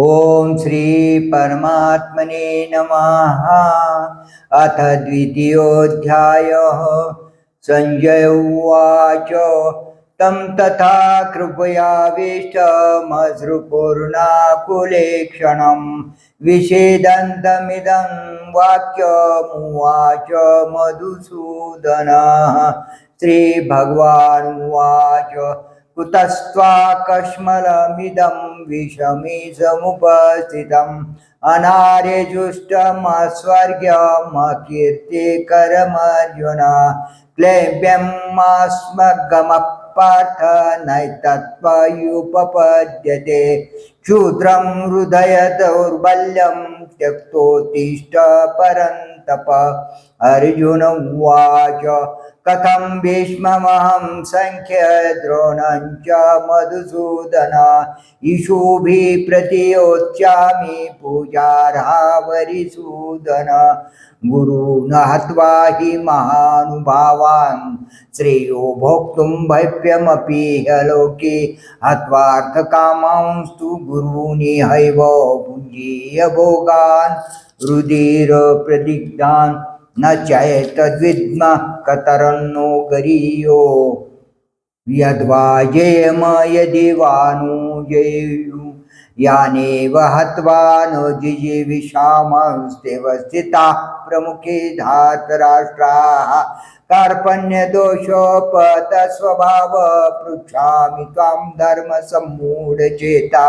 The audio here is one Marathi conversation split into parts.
ॐ श्री परमात्मने नमः। अथ द्वितीयोऽध्यायः। सञ्जय उवाच। तं तथा कृपयाविष्टमश्रुपूर्णाकुले क्षणं विषेदन्तमिदं वाक्यमुवाच मधुसूदनः। श्रीभगवानुवाच कुतस्त्वाकश्मलमिदं विषमे समुपस्थितम् अनार्यजुष्टमस्वर्ग्यमकीर्तिकरमर्जुन क्लैब्यमास्मगमः पार्थ नैतत्त्वयुपपद्यते क्षुद्रं हृदय दौर्बल्यं त्यक्तोत्तिष्ठ परन्तप। अर्जुन उवाच कथं भीष्ममहं सङ्ख्य द्रोणं च मधुसूदन? ईशुभिः प्रतियोत्स्यामि पूजार्हावरिसूदन। गुरून् हत्वा हि महानुभावान् श्रेयो भोक्तुं भव्यमपि लोके हत्वार्थकामांस्तु गुरूनि हैव भुञ्जीय भोगान् रुधिरप्रदिग्धान् न चैतद्विद्म कतरन्नो गरीयो। यद्वा जयम यदि वानु जय याने यानेव हत्वा न जिजीविषामस्तेव स्थिताः प्रमुखे धातराष्ट्राः। कार्पण्यदोषोपतस्वभाव पृच्छामि त्वां धर्मसम्मूढचेता।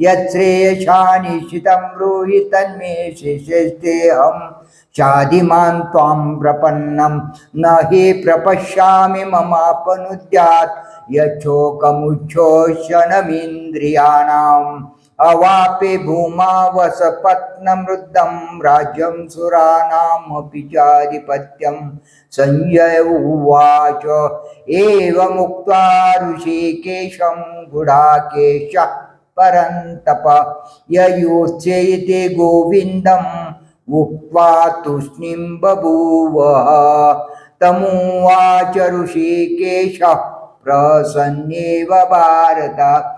यच्छ्रेयशानिश्चितं ब्रूहि तन्मे शिष्यस्तेऽहं शाधिमान् त्वां प्रपन्नं न हि प्रपश्यामि ममापनुद्यात् यच्छोकमुच्छोषणमिन्द्रियाणाम्। अवापि भूमा वसपत्नमृद्धं राज्यं सुराणामपि चाधिपत्यं। संजय उवाच एवमुक्त्वा ऋषिकेशं गुडाकेशः परन्तप। ययोत्स्य इति गोविन्दम् उक्त्वा तूष्णीं बभूवः तमुवाच ऋषिकेशः प्रसन्नेव भारत।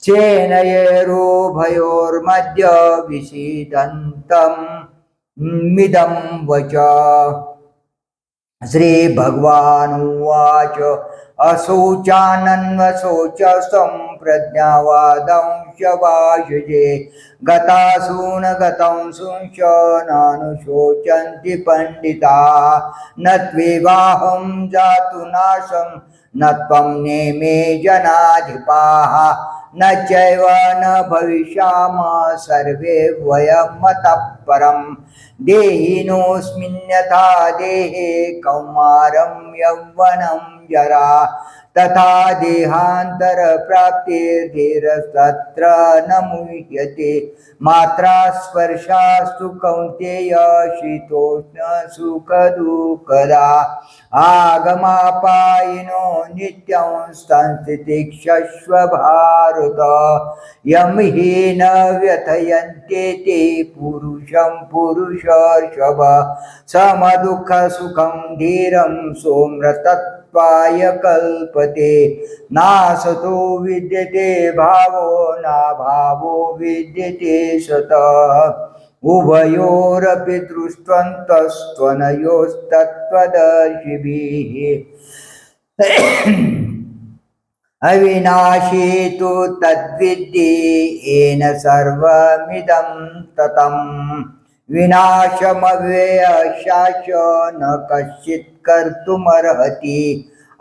सेनयोरुभयोर्मध्य विषिदन्तं मिदं वच। श्रीभगवानुवाच अशोचानन्वशोचसं प्रज्ञावादंशभाषजे गतासून गतं सुंश नानुशोचन्ति पण्डिता न त्वेवाहं जातु नाशम् न त्वं नेमे जनाधिपाः न चैव न भविष्याम सर्वे वयमतः परं। देहिनोऽस्मिन्यथा देहे कौमारं यौवनं। जरा तथा देहांतर देहान्तरप्राप्तिर्धीरस्तत्र न मुह्यते मात्रा स्पर्शास्तु कौन्तेय शीतोष्णसुखदुःखदा आगमापायिनो नित्यं संस्थितिक्षस्व भारत यं हि न व्यथयन्ते ते पुरुषं पुरुषर्षभ। समदुःखसुखं धीरं सोमृतत्वाय कल्पते. नासतो विद्यते भावो नाभावो विद्यते सतः. उभयोरपि दृष्ट्वन्तस्त्वनयोस्तत्त्वदर्शिभिः। अविनाशी तु तद्विद्धि येन सर्वमिदं ततम्। विनाशमव्ययशासन न कश्चित् कर्तुमर्हति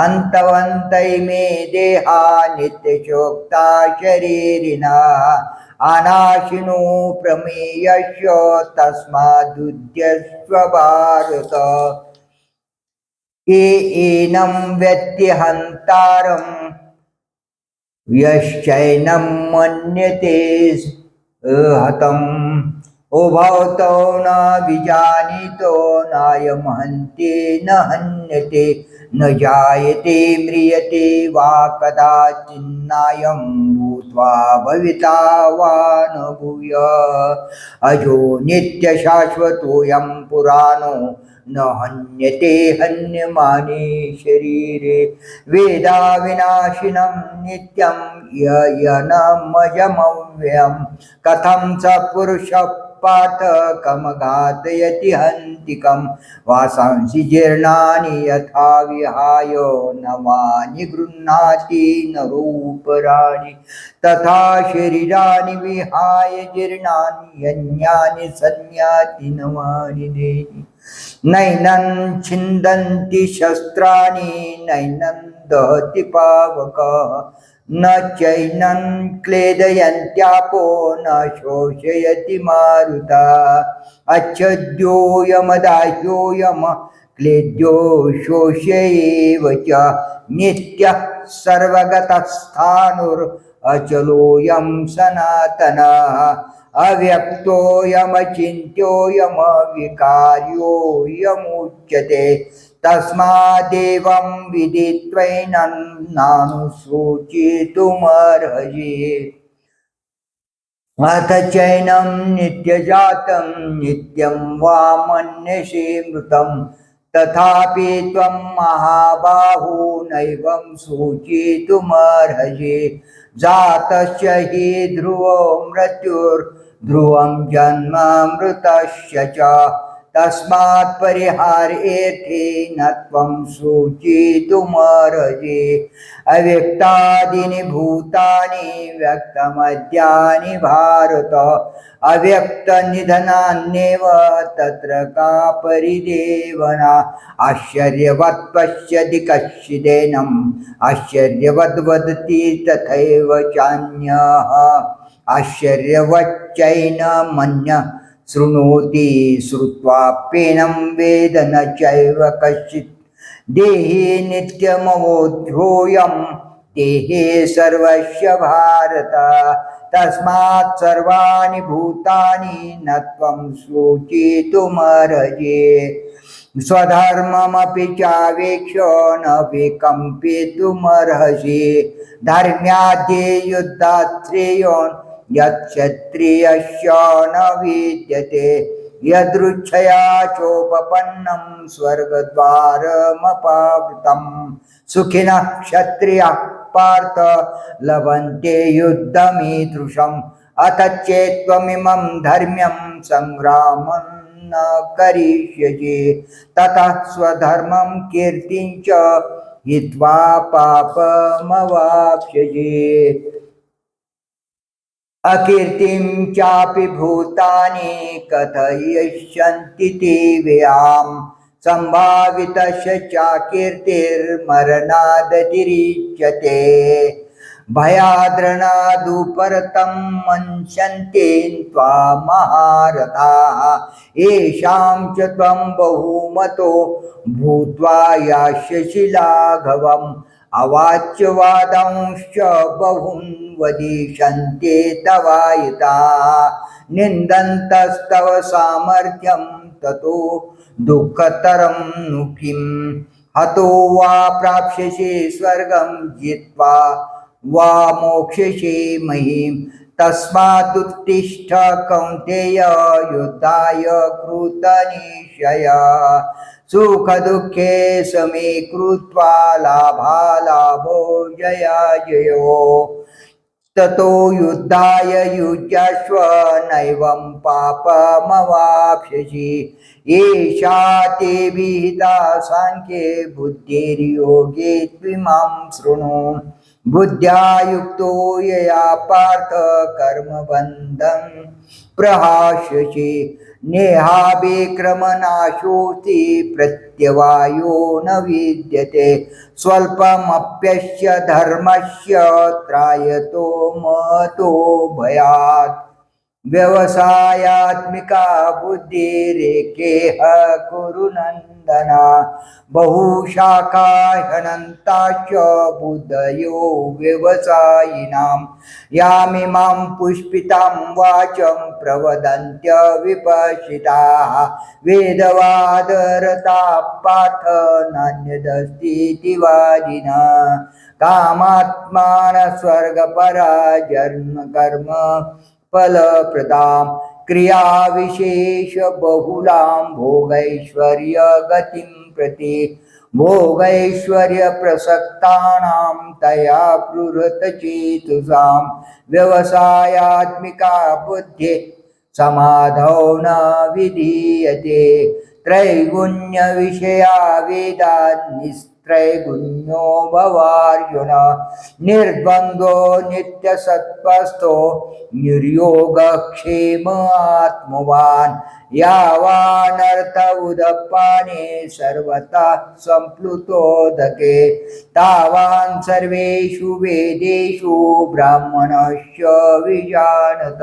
अन्तवन्तैमे देहा नित्यशोक्ता शरीरिणा अनाशिनो प्रमेयश्च तस्मादुद्यस्व भारत एनं व्यत्यहन्तारम् यश्चैनं मन्यते हतम्। उभवतो न विजानीतो नाय महन्ते न हन्यते न जायते म्रियते वा कदाचिन्नायं भूत्वा भविता वा न भूय। अजो नित्यशाश्वतोऽयं पुराणो न हन्यते हन्यमाने शरीरे। वेदा विनाशिनं नित्यं ययनमजमव्ययं कथं स पुरुषः पातकं घातयति हन्तिकं वासांसि जीर्णानि यथा विहाय नवानि गृह्णाति नरोपराणि। तथा शरीराणि विहाय जीर्णानि अन्यानि संयाति नवानि देहि। नैनं छिन्दन्ति शस्त्राणि नैनं दहति पावकः। न चैनं क्लेदयन्त्यापो न शोषयति मारुता। अच्छद्योऽयमदाह्योऽयम क्लेद्यो शोष्यैव च नित्यः सर्वगतस्थाणुर् अचलोऽयं सनातनः। अव्यक्तोऽयमचिन्त्योऽयमविकार्योऽयमुच्यते तस्मादेवं विदित्वैनं अथ चैनं नित्यजातं नित्यं वा मन्यसे मृतं तथापि त्वं महाबाहु नैवं सूचितुमर्हसि जातस्य हि ध्रुवो मृत्युर्ध्रुवं जन्म मृतस्य च तस्मात् परिहार्येथे न त्वं सूचितुमर्हसि अव्यक्तादीनि भूतानि व्यक्तमद्यानि भारत। अव्यक्तनिधनान्येव तत्र का परिदेवना आश्चर्यवत् पश्यति कश्चिदेनम् आश्चर्यवद् वदति तथैव चान्यः। आश्चर्यवच्चैन मन्य शृणोति श्रुत्वाप्येनं वेद न चैव कश्चित्। देहे नित्यमवोध्योऽयं देहे सर्वस्य भारत। तस्मात् सर्वाणि भूतानि न त्वं सूचितुमर्हसि स्वधर्ममपि चावेक्ष न विकम्पितुमर्हसि धर्म्याद्ये युद्धात्रेयोन् यत्क्षत्रियस्य न विद्यते यदृच्छया चोपपन्नं स्वर्गद्वारमपावृतं। सुखिनः क्षत्रियः पार्थ लभन्ते युद्धमीदृशम् अथ चेत् त्वमिमं धर्म्यं सङ्ग्रामं न करिष्यसि। ततः स्वधर्मं कीर्तिं च हित्वा पापमवाप्स्यसि। अकीर्तिं चापि भूतानि कथयिष्यन्ति ते व्ययाम् सम्भावितस्य चाकीर्तिर्मरणादतिरिच्यते भयाद्रणादुपरतं मन्स्यन्ते त्वा महारथाः। येषां च त्वं बहुमतो। भूत्वा यास्यसि लाघवम् अवाच्यवादांश्च बहून् वदिशन्ते तवायिता निन्दन्तस्तव सामर्थ्यं ततो दुःखतरं नु किं? हतो वा प्राप्स्यसे स्वर्गं जित्वा वा मोक्ष्यसे महीं। तस्मादुत्तिष्ठ कौन्तेय युद्धाय कृतनिश्चय। सुखदुःखे समे कृत्वा लाभालाभो जया जयो ततो युद्धाय युज्यस्व नैवं पापमवाप्स्यसि। एषा ते विहिता साङ्ख्ये बुद्धिर्योगे त्विमां शृणु बुद्ध्या युक्तो यया पार्थ कर्मबन्धं प्रहास्यसि। नेहाभिक्रमनाशोऽस्ति प्रत्यवायो न विद्यते। स्वल्पमप्यस्य धर्मस्य त्रायतो महतो भयात्। व्यवसायात्मिका बुद्धिरेकेह कुरु चिंतना बहुशाखा ह्यनन्ताश्च बुद्धयो व्यवसायिनां यामिमां पुष्पितां वाचं प्रवदन्त्य विपशिताः। वेदवादरता पाठ नान्यदस्तीति वादिना कामात्मान स्वर्गपरा जन्म कर्म फलप्रदाम्। क्रियाविशेषबहुलां भोगैश्वर्यगतिं प्रति भोगैश्वर्यप्रसक्तानां तया ब्रुहतचेतुसां व्यवसायात्मिका बुद्धि समाधौ न विधीयते। त्रैगुण्यविषया वेदा त्रैगुण्यो भवार्जुन। निर्द्वन्द्वो नित्यसत्त्वस्थो निर्योगक्षेम आत्मवान्। यावानर्थ उदपाने सर्वतः संप्लुतोदके। तावान् सर्वेषु वेदेषु ब्राह्मणश्च विजानत।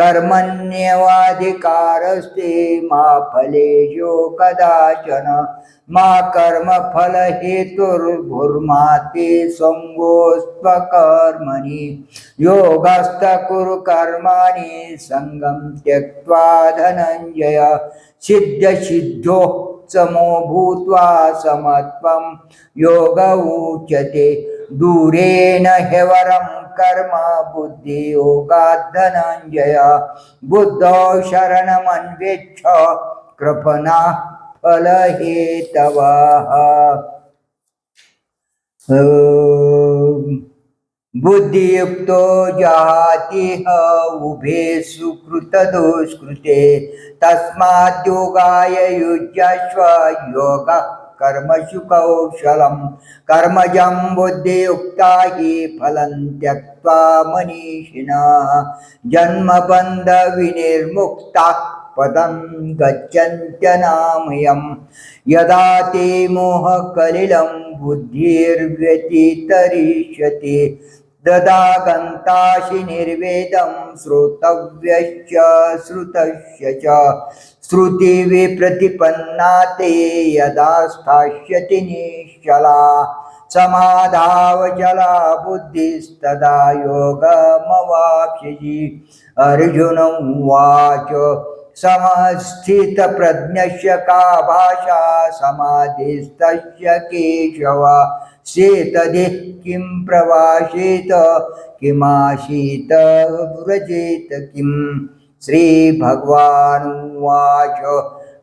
कर्मण्यवाधिकारस्ते मा फलेषु कदाचन। मा कर्मफलहेतुर्भुर्माते सङ्गोस्त्वकर्मणि योगस्तकुरु कर्माणि सङ्गं त्यक्त्वा धनञ्जय सिद्धसिद्धो समो भूत्वा समत्वं योग उच्यते। दूरेण हेवरं कर्म बुद्धियोगात् धनञ्जय बुद्धौ शरणमन्वेच्छ कृपणा फलहेतवः। बुद्धियुक्तो जातिह उभे सुकृतदुष्कृते तस्माद्योगाय युज्यस्व योगः कर्मसु कौशलं कर्मजं बुद्धियुक्ता हि फलं त्यक्त्वा मनीषिणः। जन्मबन्धविनिर्मुक्ताः पदं गच्छन्त्यनामयं यदा ते मोहकलिलं बुद्धिर्व्यतितरिष्यति ददा गन्तासि निर्वेदं श्रोतव्यश्च श्रुतस्य च। श्रुतिविप्रतिपन्ना ते यदा स्थास्यति निश्चला। समाधावचला बुद्धिस्तदा योगमवाप्स्यसि। अर्जुन उवाच समस्थितप्रज्ञस्य का भाषा समाधिस्तस्य केशव? सेतदि किं प्रवासेत? किमासीत? व्रजेत किं? श्रीभगवानुवाच।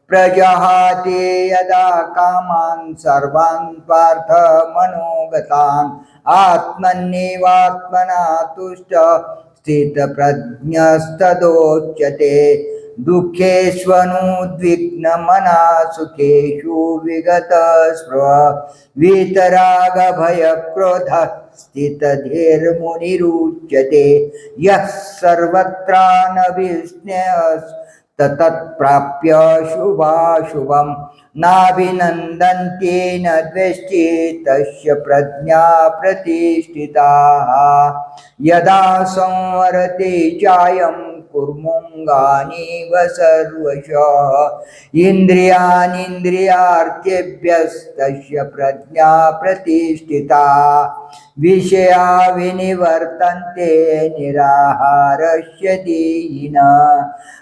प्रजहाते यदा कामान् सर्वान् पार्थ मनोगतान्। आत्मन्येवात्मना तुष्ट। स्थितप्रज्ञस्तदोच्यते दुःखेष्वनुद्विग्नमना सुखेषु विगतस्पृह। वीतरागभयक्रोधः स्थितधीर्मुनिरुच्यते यः सर्वत्रानभिस्नेहस्तत्प्राप्य शुभाशुभं। नाभिनन्दन्त्येन द्वेष्टि तस्य प्रज्ञा प्रतिष्ठिताः। यदा संवरते चायं कुर्मुङ्गानीव सर्वशः इन्द्रियानिन्द्रियार्थेभ्यस्तस्य प्रज्ञा प्रतिष्ठिता। विषया विनिवर्तन्ते निराहारस्य दीयिन।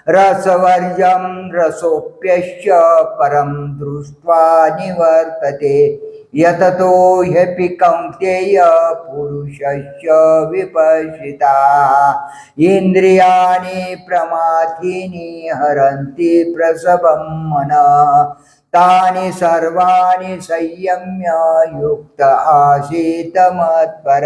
रसवर्जं रसोऽप्यश्च परं दृष्ट्वा निवर्तते। यततो ह्यपि कौन्तेय पुरुषस्य विपशिता। इन्द्रियाणि प्रमाथीनि हरन्ति प्रसवं मनः। तानि सर्वाणि संयम्य युक्त आसीत् मत्पर।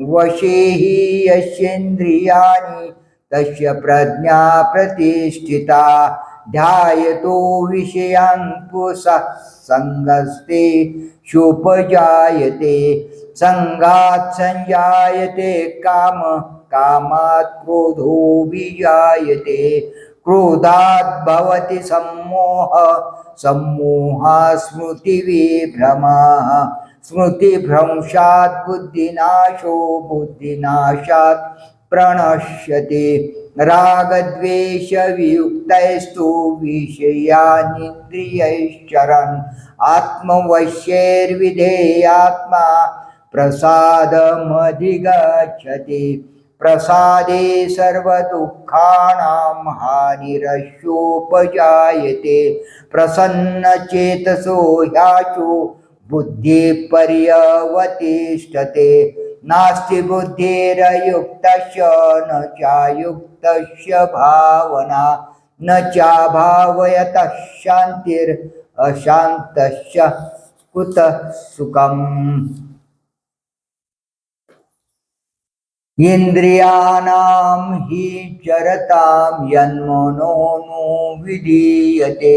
वशी हि यस्येन्द्रियाणि तस्य प्रज्ञा प्रतिष्ठिता। ध्यायतो विषयान् पुसः सङ्गस्ते शुपजायते। सङ्गात् संजायते काम कामात् क्रोधो विजायते। क्रोधात् भवति सम्मोह सम्मोहा स्मृतिविभ्रमाः। स्मृतिभ्रंशात् बुद्धिनाशो बुद्धिनाशात् प्रणश्यते। रागद्वेषवियुक्तैस्तु विषयानिन्द्रियैश्चरन्। आत्मवश्यैर्विधेयात्मा प्रसादमधिगच्छति। प्रसादे सर्वदुःखानां हानिरस्योपजायते प्रसन्नचेतसो ह्याचो बुद्धिपर्यवतिष्ठते। नास्ति बुद्धिरयुक्तस्य न चायुक्तस्य भावना न चाभावयतः शान्तिर् अशान्तस्य कुतः सुखम्। इन्द्रियाणां हि चरतां यन्मनो नु विधीयते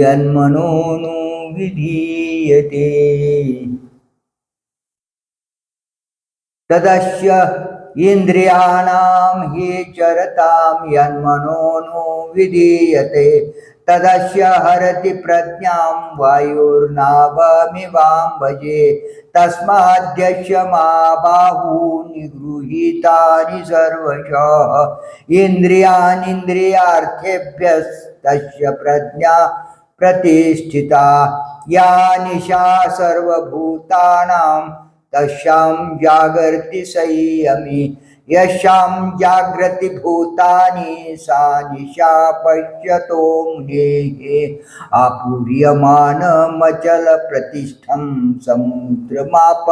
यन्मनो नु विधीयते तदस्य इन्द्रियाणां हि चरतां यन्मनो नो विधीयते। तदस्य हरति प्रज्ञां वायुर्नाभमिवां भजे। तस्माद्यस्य मा बाहूनि गृहीतानि सर्वशः। इन्द्रियानिन्द्रियार्थेभ्यस्तस्य प्रज्ञा प्रतिष्ठिता। या निशा सर्वभूतानां तस्यां जागर्ति संयमी यस्यां जाग्रति भूतानि सा निशा पश्यतो मुनेः। आपूर्यमानमचलप्रतिष्ठं समुद्रमाप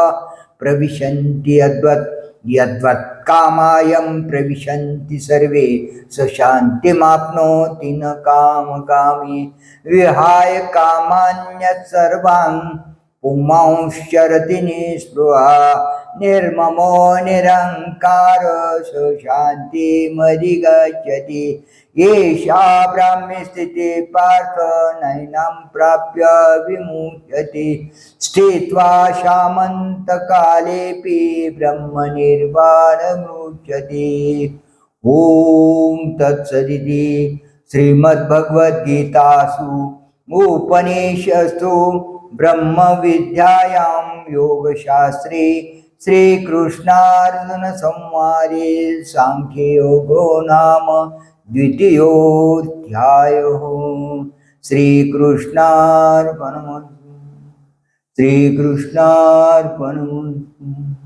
प्रविशन्ति यद्वत् यद्वत् कामायं प्रविशन्ति सर्वे स शान्तिमाप्नोति न कामकामी विहाय कामान्यत् सर्वान् पुंमांश्चरति निःस्पृहा निर्ममो निरङ्कार स शान्तिमधिगच्छति येषा ब्राह्म्यस्थिते पार्थ नैनं प्राप्य विमुह्यति स्थित्वा शामन्तकालेऽपि ब्रह्मनिर्वाणमुच्यते ॐ तत्सदिति श्रीमद्भगवद्गीतासु। उपनिषत्सु ब्रह्मविद्यायां योगशास्त्रे श्रीकृष्णार्जुनसंवादे साङ्ख्ययोगो नाम द्वितीयोऽध्यायः। श्रीकृष्णार्पणमस्तु। श्रीकृष्णार्पणमस्तु।